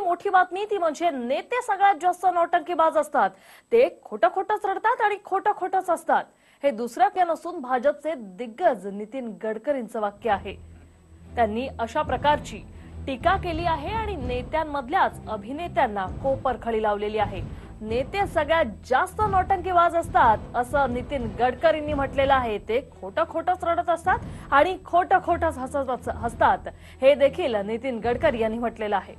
मोठी बातमी ती म्हणजे नेते सगळ्यात जास्त नौटंकीबाज असतात. ते खोटं खोटंच रडतात आणि खोटं खोटंच असतात हे दुसरं काय नसून भाजपचे दिग्गज नितीन गडकरींचं वाक्य आहे. त्यांनी अशा प्रकारची टीका केली आहे आणि नेत्यांमधल्याच अभिनेत्यांना कोपरखळी लावलेली आहे. नेते सगळ्यात जास्त नौटंकीबाज असतात असं नितीन गडकरींनी म्हटलेलं आहे. ते खोटं खोटंच रडत असतात आणि खोटं खोटंच हसत हसतात. हे देखील नितीन गडकरी यांनी म्हटलेलं आहे.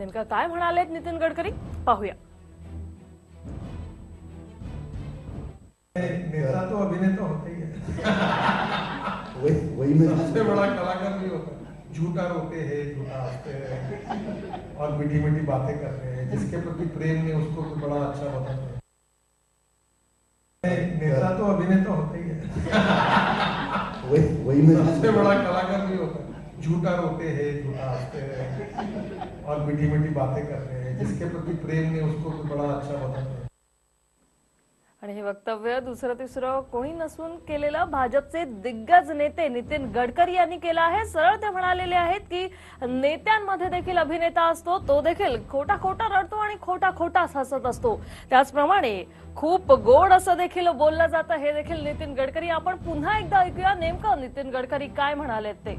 नेमकं काय म्हणालेत नितीन गडकरी? पाहूया. नेता तो अभिनेता होता. ही है वही वही मैं सबसे बड़ा कलाकार भी होता है. झूठा रोते हैं झूठा हँसते हैं और मीठी मीठी बातें करते हैं. जिसके प्रति प्रेम नहीं उसको भी बड़ा अच्छा बताते हैं. नेता तो अभिनेता होता ही है. वही वही मैं सबसे बड़ा कलाकार है झूठा रोते हैं झूठा हंसते हैं और मीठी मीठी बातें करते हैं। जिसके प्रति प्रेम ने उसको भी बड़ा अच्छा बताते आणि हे वक्तव्य दुसरं तिसरं कोणी नसून केलेलं भाजपचे दिग्गज नेते नितीन गडकरी यांनी केलं आहे. सरळ ते म्हणालेले आहेत की नेत्यांमध्ये देखील अभिनेता असतो तो देखील खोटा खोटा रडतो आणि खोटा खोटा हसत असतो. त्याचप्रमाणे खूप गोड असं देखील बोललं जातं हे देखील नितीन गडकरी. आपण पुन्हा एकदा ऐकूया नेमकं नितीन गडकरी काय म्हणालेत ते.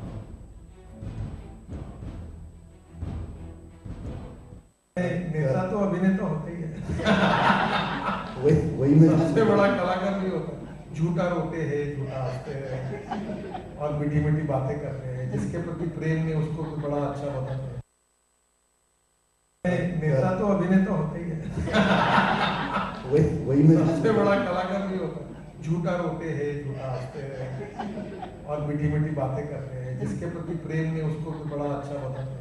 नेता तो अभिनेता होता ही है। वही वही मैं सबसे बड़ा कलाकार भी होता है। झूठा रोते हैं झूठा हँसते हैं और मीठी मीठी बातें करते हैं जिसके प्रति प्रेम नहीं उसको भी बड़ा अच्छा बताते हैं नेता तो अभिनेता होता ही है। वही वही मैं सबसे बड़ा कलाकार भी होता है। झूठा रोते हैं झूठा हँसते हैं और मीठी मीठी बातें करते हैं जिसके प्रति प्रेम नहीं उसको भी बड़ा अच्छा बताते हैं